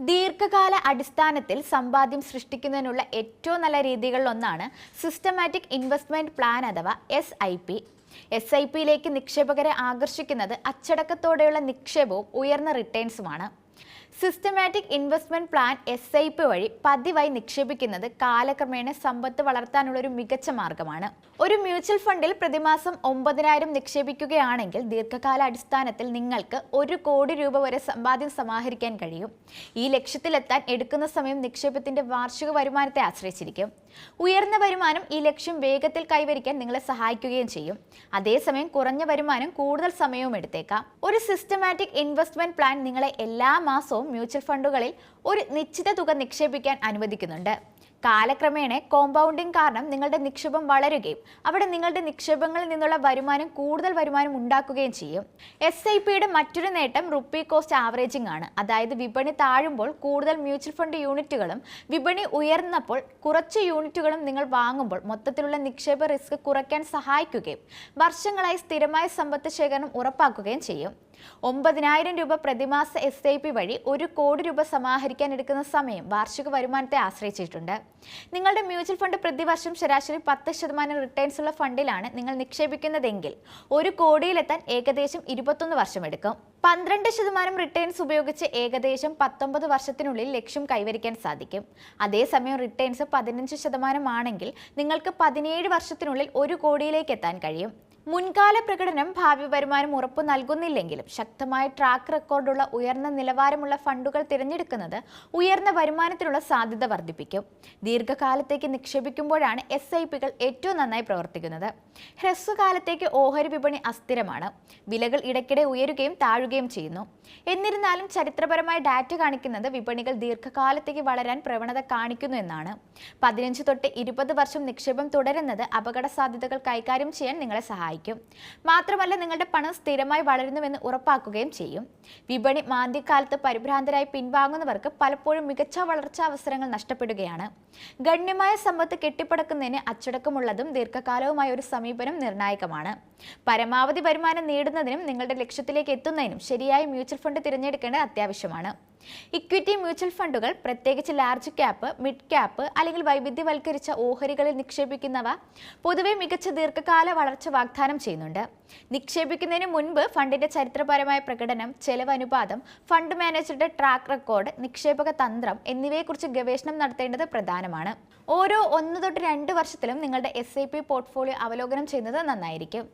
ദീർഘകാല അടിസ്ഥാനത്തിൽ സമ്പാദ്യം സൃഷ്ടിക്കുന്നതിനുള്ള ഏറ്റവും നല്ല രീതികളിലൊന്നാണ് സിസ്റ്റമാറ്റിക് ഇൻവെസ്റ്റ്മെന്റ് പ്ലാൻ അഥവാ S I P S I പിയിലേക്ക് നിക്ഷേപകരെ ആകർഷിക്കുന്നത് അച്ചടക്കത്തോടെയുള്ള നിക്ഷേപവും ഉയർന്ന റിട്ടേൺസുമാണ് systematic investment plan S I P വഴി പതിവായി നിക്ഷേപിക്കുന്നത് കാലക്രമേണ സമ്പത്ത് വളർത്താനുള്ള ഒരു മികച്ച മാർഗമാണ്. ഒരു മ്യൂച്വൽ ഫണ്ടിൽ പ്രതിമാസം ഒമ്പതിനായിരം നിക്ഷേപിക്കുകയാണെങ്കിൽ ദീർഘകാല അടിസ്ഥാനത്തിൽ നിങ്ങൾക്ക് ഒരു കോടി രൂപ വരെ സമ്പാദ്യം സമാഹരിക്കാൻ കഴിയും. ഈ ലക്ഷ്യത്തിലെത്താൻ എടുക്കുന്ന സമയം നിക്ഷേപത്തിന്റെ വാർഷിക വരുമാനത്തെ ആശ്രയിച്ചിരിക്കും. ഉയർന്ന വരുമാനം ഈ ലക്ഷ്യം വേഗത്തിൽ കൈവരിക്കാൻ നിങ്ങളെ സഹായിക്കുകയും ചെയ്യും. അതേസമയം കുറഞ്ഞ വരുമാനം കൂടുതൽ സമയവും എടുത്തേക്കാം. ഒരു സിസ്റ്റമാറ്റിക് ഇൻവെസ്റ്റ്മെന്റ് പ്ലാൻ നിങ്ങളെ എല്ലാ മാസവും മ്യൂച്വൽ ഫണ്ടുകളിൽ ഒരു നിശ്ചിത തുക നിക്ഷേപിക്കാൻ അനുവദിക്കുന്നുണ്ട്. കാലക്രമേണ കോമ്പൗണ്ടിംഗ് കാരണം നിങ്ങളുടെ നിക്ഷേപം വളരുകയും അവിടെ നിങ്ങളുടെ നിക്ഷേപങ്ങളിൽ നിന്നുള്ള വരുമാനം കൂടുതൽ വരുമാനം ഉണ്ടാക്കുകയും ചെയ്യും. എസ് ഐ പിയുടെ മറ്റൊരു നേട്ടം റുപ്പി കോസ്റ്റ് ആവറേജിംഗ് ആണ്. അതായത് വിപണി താഴുമ്പോൾ കൂടുതൽ മ്യൂച്വൽ ഫണ്ട് യൂണിറ്റുകളും വിപണി ഉയർന്നപ്പോൾ കുറച്ച് യൂണിറ്റുകളും നിങ്ങൾ വാങ്ങുമ്പോൾ മൊത്തത്തിലുള്ള നിക്ഷേപ റിസ്ക് കുറയ്ക്കാൻ സഹായിക്കുകയും വർഷങ്ങളായി സ്ഥിരമായ സമ്പത്ത് ശേഖരണം ഉറപ്പാക്കുകയും ചെയ്യും. ഒമ്പതിനായിരം രൂപ പ്രതിമാസ എസ് ഐ പി വഴി ഒരു കോടി രൂപ സമാഹരിക്കാൻ എടുക്കുന്ന സമയം വാർഷിക വരുമാനത്തെ ആശ്രയിച്ചിട്ടുണ്ട്. നിങ്ങളുടെ മ്യൂച്വൽ ഫണ്ട് പ്രതിവർഷം ശരാശരി പത്ത് ശതമാനം റിട്ടേൺസ് ഉള്ള ഫണ്ടിലാണ് നിങ്ങൾ നിക്ഷേപിക്കുന്നതെങ്കിൽ ഒരു കോടിയിലെത്താൻ ഏകദേശം ഇരുപത്തൊന്ന് വർഷമെടുക്കും പന്ത്രണ്ട് ശതമാനം റിട്ടേൺസ് ഉപയോഗിച്ച് ഏകദേശം പത്തൊമ്പത് വർഷത്തിനുള്ളിൽ ലക്ഷ്യം കൈവരിക്കാൻ സാധിക്കും. അതേസമയം റിട്ടേൺസ് പതിനഞ്ച് ശതമാനമാണെങ്കിൽ നിങ്ങൾക്ക് പതിനേഴ് വർഷത്തിനുള്ളിൽ ഒരു കോടിയിലേക്ക് എത്താൻ കഴിയും. മുൻകാല പ്രകടനം ഭാവി വരുമാനം ഉറപ്പു നൽകുന്നില്ലെങ്കിലും ശക്തമായ ട്രാക്ക് റെക്കോർഡുള്ള ഉയർന്ന നിലവാരമുള്ള ഫണ്ടുകൾ തിരഞ്ഞെടുക്കുന്നത് ഉയർന്ന വരുമാനത്തിനുള്ള സാധ്യത വർദ്ധിപ്പിക്കും. ദീർഘകാലത്തേക്ക് നിക്ഷേപിക്കുമ്പോഴാണ് എസ് ഐ പികൾ ഏറ്റവും നന്നായി പ്രവർത്തിക്കുന്നത്. ഹ്രസ്വകാലത്തേക്ക് ഓഹരി വിപണി അസ്ഥിരമാണ്. വിലകൾ ഇടയ്ക്കിടെ ഉയരുകയും താഴുകയും ചെയ്യുന്നു. എന്നിരുന്നാലും ചരിത്രപരമായ ഡാറ്റ കാണിക്കുന്നത് വിപണികൾ ദീർഘകാലത്തേക്ക് വളരാൻ പ്രവണത കാണിക്കുന്നു എന്നാണ്. പതിനഞ്ച് തൊട്ട് ഇരുപത് വർഷം നിക്ഷേപം തുടരുന്നത് അപകട സാധ്യതകൾ കൈകാര്യം ചെയ്യാൻ നിങ്ങളെ സഹായിക്കും. മാത്രമല്ല നിങ്ങളുടെ പണം സ്ഥിരമായി വളരുന്നുവെന്ന് ഉറപ്പാക്കുകയും ചെയ്യും. വിപണി മാന്ദ്യകാലത്ത് പരിഭ്രാന്തരായി പിൻവാങ്ങുന്നവർക്ക് പലപ്പോഴും മികച്ച വളർച്ചാ അവസരങ്ങൾ നഷ്ടപ്പെടുകയാണ്. ഗണ്യമായ സമ്പത്ത് കെട്ടിപ്പടക്കുന്നതിന് അച്ചടക്കമുള്ളതും ദീർഘകാലവുമായ ഒരു സമീപനം നിർണായകമാണ്. പരമാവധി വരുമാനം നേടുന്നതിനും നിങ്ങളുടെ ലക്ഷ്യത്തിലേക്ക് എത്തുന്നതിനും ശരിയായ മ്യൂച്വൽ ഫണ്ട് തിരഞ്ഞെടുക്കേണ്ടത് അത്യാവശ്യമാണ്. ഇക്വിറ്റി മ്യൂച്വൽ ഫണ്ടുകൾ പ്രത്യേകിച്ച് ലാർജ് ക്യാപ്പ് മിഡ് ക്യാപ്പ് അല്ലെങ്കിൽ വൈവിധ്യവൽക്കരിച്ച ഓഹരികളിൽ നിക്ഷേപിക്കുന്നവ പൊതുവെ മികച്ച ദീർഘകാല വളർച്ച വാഗ്ദാനം ചെയ്യുന്നുണ്ട്. നിക്ഷേപിക്കുന്നതിന് മുൻപ് ഫണ്ടിന്റെ ചരിത്രപരമായ പ്രകടനം ചെലവ് അനുപാതം ഫണ്ട് മാനേജറുടെ ട്രാക്ക് റെക്കോർഡ് നിക്ഷേപക തന്ത്രം എന്നിവയെക്കുറിച്ച് ഗവേഷണം നടത്തേണ്ടത് പ്രധാനമാണ്. ഓരോ ഒന്ന് തൊട്ട് രണ്ട് വർഷത്തിലും നിങ്ങളുടെ എസ് ഐ പി പോർട്ട്ഫോളിയോ അവലോകനം ചെയ്യുന്നത് നന്നായിരിക്കും.